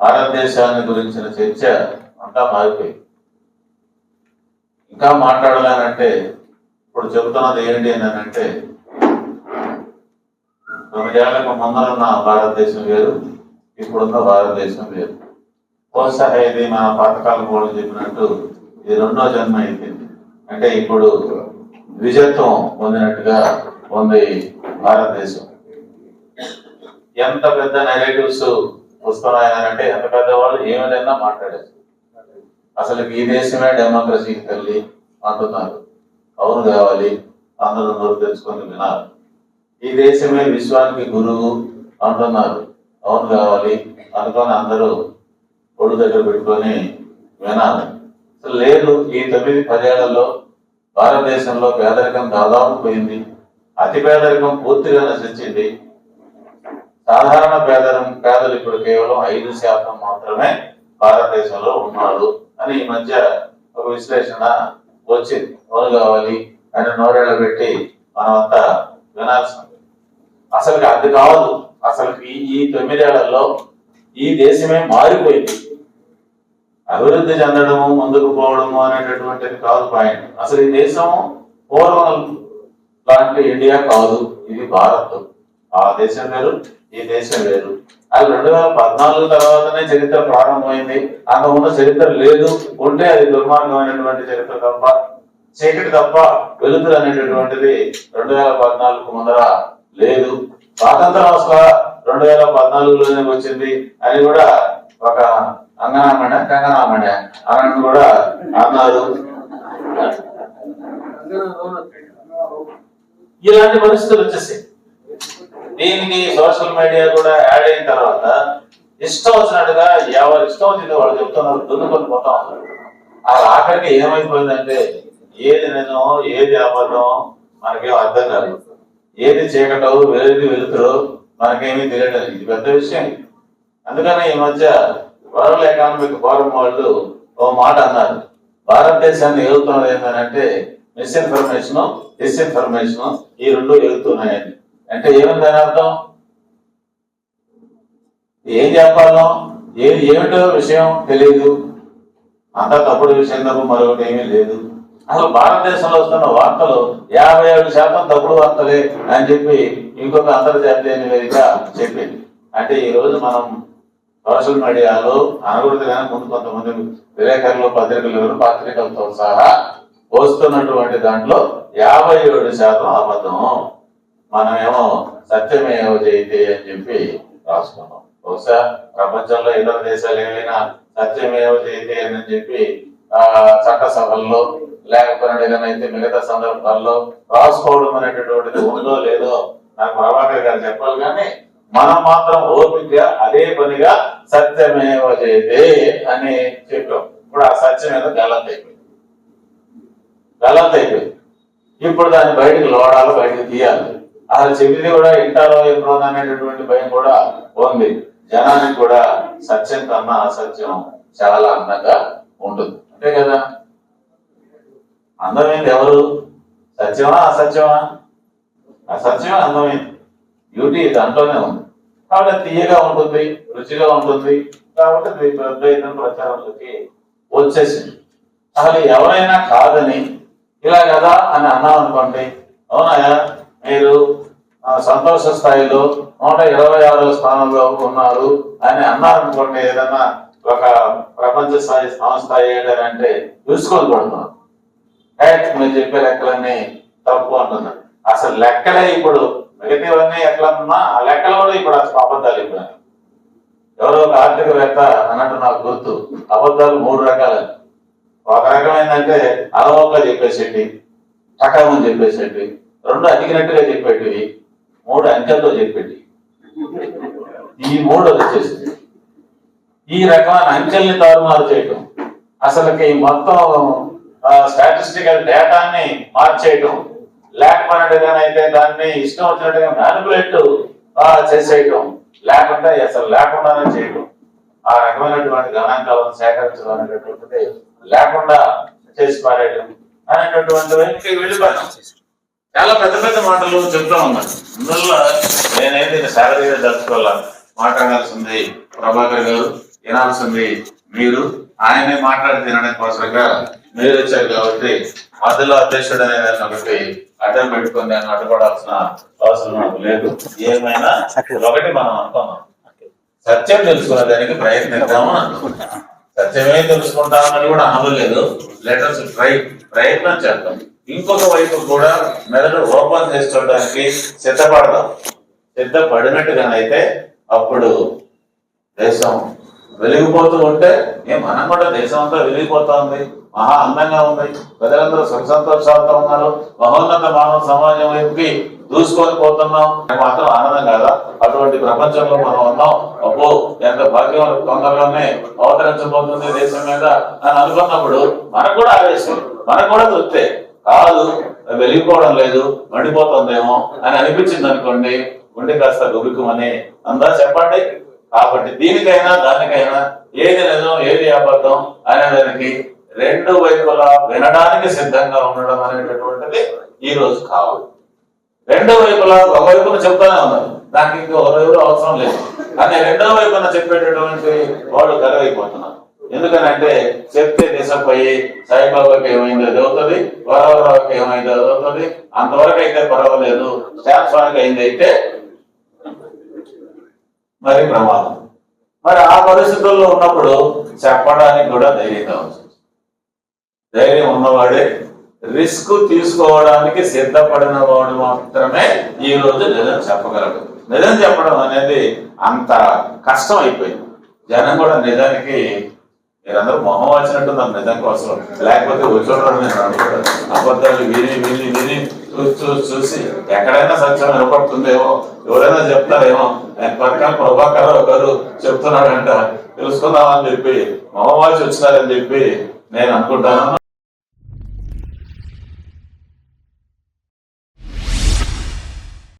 భారతదేశాన్ని గురించిన చర్చ అంతా మారిపోయింది. ఇంకా మాట్లాడాలనంటే ఇప్పుడు చెబుతున్నది ఏంటి అని అంటే తొమ్మిదేళ్ళకు ముందరున్న భారతదేశం వేరు ఇప్పుడున్న భారతదేశం వేరు. బహుశా ఇది మన పాతకాలం కూడా చెప్పినట్టు ఇది రెండో జన్మ అయిపోయింది. అంటే ఇప్పుడు ద్విజత్వం పొందినట్టుగా ఉంది భారతదేశం. ఎంత పెద్ద నెగటివ్స్ అంటే ఎంత పెద్దవాళ్ళు ఏమైనా మాట్లాడారు అసలు ఈ దేశమే డెమోక్రసీకి తల్లి అంటున్నారు. అవును కావాలి అందరూ నోరు వినాలి. ఈ దేశమే విశ్వానికి గురువు అంటున్నారు. అవును కావాలి అనుకొని అందరూ ఒడు దగ్గర పెట్టుకొని వినాలి. అసలు లేదు ఈ తొమ్మిది పదేళ్ళలో భారతదేశంలో పేదరికం దాదాపు పోయింది. అతి పేదరికం పూర్తిగా నశించింది సాధారణ పేదరం పేదలు ఇప్పుడు కేవలం ఐదు శాతం మాత్రమే భారతదేశంలో ఉన్నారు అని ఈ మధ్య ఒక విశ్లేషణ వచ్చింది. అవును కావాలి అని నోరేళ్ళ పెట్టి మనమంతా వినాల్సింది. అసలు అది కాదు. అసలు ఈ తొమ్మిదేళ్ళలో ఈ దేశమే మారిపోయింది. అభివృద్ధి చెందడము ముందుకు పోవడము అనేటటువంటిది కాదు పాయింట్. అసలు ఈ దేశం పూర్వం లాంటి ఇండియా కాదు. ఇది భారత్. ఆ దేశం పేరు ఈ దేశం వేరు అది రెండు వేల పద్నాలుగు తర్వాతనే చరిత్ర ప్రారంభమైంది. అంత ఉన్న చరిత్ర లేదు. ఉంటే అది దుర్మార్గమైనటువంటి చరిత్ర తప్ప చీకటి తప్ప వెలుతురు అనేటటువంటిది రెండు వేల పద్నాలుగు ముందర లేదు. స్వాతంత్రం అసలు రెండు వేల పద్నాలుగులోనే వచ్చింది అని కూడా ఒక అంగనామణ కంగనామణ అని కూడా అన్నారు. ఇలాంటి పరిస్థితులు వచ్చేసాయి. దీనికి సోషల్ మీడియా కూడా యాడ్ అయిన తర్వాత ఇష్టం వచ్చినట్టుగా ఎవరు ఇష్టం వచ్చిందో వాళ్ళు చెప్తున్నారు దున్నుకొని పోతా ఉన్నారు. అలా ఆఖరికి ఏమైపోయిందంటే ఏది నిజం ఏది అబద్ధం మనకేం అర్థం కాదు. ఏది చీకటవు వేరేది వెలుతురో మనకేమీ తెలియడం ఇది పెద్ద విషయం. అందుకని ఈ మధ్య వరల్డ్ ఎకనామిక్ ఫోరం వాళ్ళు ఓ మాట అన్నారు. భారతదేశాన్ని ఎదుగుతున్నది ఏంటంటే మిస్ఇన్ఫర్మేషన్ డిస్ఇన్ఫర్మేషన్ ఈ రెండు ఎదుగుతున్నాయని అంటే ఏమిటి దాని అర్థం? ఏం చెప్పాలో? ఏది ఏమిటో విషయం తెలియదు అంతా తప్పుడు విషయం తప్ప మరొకటి ఏమీ లేదు. అసలు భారతదేశంలో వస్తున్న వార్తలు యాభై ఏడు శాతం తప్పుడు వార్తలే అని చెప్పి ఇంకొక అంతర్జాతీయ నివేదిక చెప్పింది. అంటే ఈ రోజు మనం సోషల్ మీడియాలో అనకూడదు ముందు కొంతమంది విలేకరులు పత్రికలు ఎవరు పత్రికలతో సహా వస్తున్నటువంటి దాంట్లో యాభై ఏడు శాతం అబద్ధం. మనమేమో సత్యమేవ జయితే అని చెప్పి రాసుకున్నాం. బహుశా ప్రపంచంలో ఇతర దేశాలు ఏమైనా సత్యమేవ జయితే అని చెప్పి ఆ చట్టసభల్లో అయితే మిగతా సందర్భాల్లో రాసుకోవడం అనేటటువంటిది ఉందో లేదో నాకు ప్రభాకర్ గారు చెప్పాలి కానీ మనం మాత్రం ఓపికగా అదే పనిగా సత్యమేవ జయతే అని చెప్పాం. ఇప్పుడు ఆ సత్యం మీద గలంత అయిపోయింది. గలంత అయిపోయింది. ఇప్పుడు దాన్ని బయటకు లోడాలు బయటకు తీయాలి. అసలు చెప్పింది కూడా ఇంటారో ఎప్పుడో అనేటటువంటి భయం కూడా ఉంది. జనానికి కూడా సత్యం కన్నా అసత్యం చాలా అందంగా ఉంటుంది. అంతే కదా? అందమైంది ఎవరు? సత్యమా అసత్యమా? అసత్యమే అందమైంది. బ్యూటీ దాంట్లోనే ఉంది. కాబట్టి తీయగా ఉంటుంది రుచిగా ఉంటుంది. కాబట్టి అది పెద్ద ప్రచారంలోకి వచ్చేసింది. అసలు ఎవరైనా కాదని ఇలా కదా అని అన్నాం అనుకోండి అవునా మీరు సంతోష స్థాయిలో నూట ఇరవై ఆరో స్థానంలో ఉన్నారు అని అన్నారనుకోండి ఏదన్నా ఒక ప్రపంచ స్థాయి సంస్థ ఏంటని అంటే చూసుకొని పడుతున్నారు మీరు చెప్పే లెక్కలన్నీ తప్పు అంటున్నారు. అసలు లెక్కలే ఇప్పుడు మిగతావన్నీ ఎట్లా ఉన్నా ఆ లెక్కలు కూడా ఇప్పుడు అసలు అబద్ధాలు ఇప్పుడు ఎవరో ఒక ఆర్థికవేత్త అన్నట్టు నాకు గుర్తు. అబద్ధాలు మూడు రకాలు. ఒక రకమైందంటే అలవోక చెప్పేసేటి టకామని చెప్పేసేటి రెండు అడిగినట్టుగా చెప్పేటివి మూడు అంకెలతో చెప్పేటి ఈ మూడు వచ్చేసింది. ఈ రకమైన అంకెల్ని తారుమారు చేయటం అసలుకి మొత్తం స్టాటిస్టికల్ డేటాని మార్చేయటం లేకపోయినట్టుగానైతే దాన్ని ఇష్టం వచ్చినట్టుగా మ్యానిపులేట్ చేసేయటం లేకుండా అసలు లేకుండానే చేయటం. ఆ రకమైనటువంటి గణాంకాలను సేకరించడం అనేటటువంటిది లేకుండా చేసి పారేయడం అనేటటువంటి వెళ్ళిపోయాం చాలా పెద్ద పెద్ద మాటలు చెప్తా ఉన్నాను అందువల్ల నేనైతే శాలరీ దర్శకుల మాట్లాడాల్సింది ప్రభాకర్ గారు వినాల్సింది మీరు. ఆయనే మాట్లాడి తినడం కోసంగా మీరు వచ్చారు కాబట్టి మధ్యలో అధ్యక్షుడు అనేది ఒకటి అడ్డం పెట్టుకుని నేను అడ్డుపడాల్సిన అవసరం నాకు లేదు. ఏమైనా ఒకటి మనం అనుకున్నాం సత్యం తెలుసుకునే దానికి ప్రయత్నిద్దాము? అని అనుకున్నాం సత్యమే తెలుసుకుంటామని కూడా అనలేదు లెటర్స్ ట్రై ప్రయత్నం చేద్దాం. ఇంకొక వైపు కూడా మెదడు ఓపెన్ చేసుకోవడానికి సిద్ధపడదాం. సిద్ధపడినట్టుగానైతే అప్పుడు దేశం వెలిగిపోతూ ఉంటే ఏ మనం కూడా దేశం అంతా వెలిగిపోతా ఉంది మహా అందంగా ఉంది. ప్రజలందరూ సుఖ సంతోషాలతో ఉన్నారు. మహోన్నత మానవ సమాజం వైపుకి దూసుకొని పోతున్నాం. మాత్రం ఆనందం కాదా? అటువంటి ప్రపంచంలో మనం ఉన్నాం. అబ్బో ఎంత భాగ్యం తొందరలోనే అవతరించబోతుంది దేశం మీద అని అనుకున్నప్పుడు మనకు కూడా ఆవేశం. మనకు కూడా తృప్తే. కాదు వెలిగిపోవడం లేదు మండిపోతుందేమో అని అనిపించింది అనుకోండి ఉండి కాస్త గుబుకుమని అందా చెప్పండి. కాబట్టి దీనికైనా దానికైనా ఏది నిజం ఏది అబద్ధం అనే దానికి రెండు వైపులా వినడానికి సిద్ధంగా ఉండడం అనేటటువంటిది ఈ రోజు కావాలి. రెండో వైపులా ఒక వైపున చెప్తానే ఉన్నారు. దానికి ఇంకో వైపు అవసరం లేదు. కానీ రెండో వైపున చెప్పేటటువంటి వాళ్ళు కరువైపోతున్నారు ఎందుకనంటే చెప్తే దిశపోయి సాయిబాబాకి ఏమైందో అది అవుతుంది వరవరావుకి ఏమైందో అది అవుతుంది అంతవరకు అయితే పర్వాలేదు. స్టాఫ్ స్వామికి అయింది అయితే మరి ప్రమాదం. మరి ఆ పరిస్థితుల్లో ఉన్నప్పుడు చెప్పడానికి కూడా ధైర్యంగా ఉంది ధైర్యం ఉన్నవాడే రిస్క్ తీసుకోవడానికి సిద్ధపడిన వాడు మాత్రమే ఈ రోజు నిజం చెప్పగలడు. నిజం చెప్పడం అనేది అంత కష్టం అయిపోయింది. జనం కూడా నిజానికి మీరందరూ మొహం వచ్చినట్టు నాకు నిజం కోసం. లేకపోతే వచ్చుంటారు నేను అనుకుంటాను అబద్ధాలు విని విని విని చూసి చూసి చూసి ఎక్కడైనా సత్యం వినపడుతుందేమో ఎవరైనా చెప్తారేమో. ఆయన పక్కన ప్రభాకర్ ఒకరు చెప్తున్నాడంట తెలుసుకుందామని చెప్పి మొహం వచ్చి వచ్చినారని చెప్పి నేను అనుకుంటాను.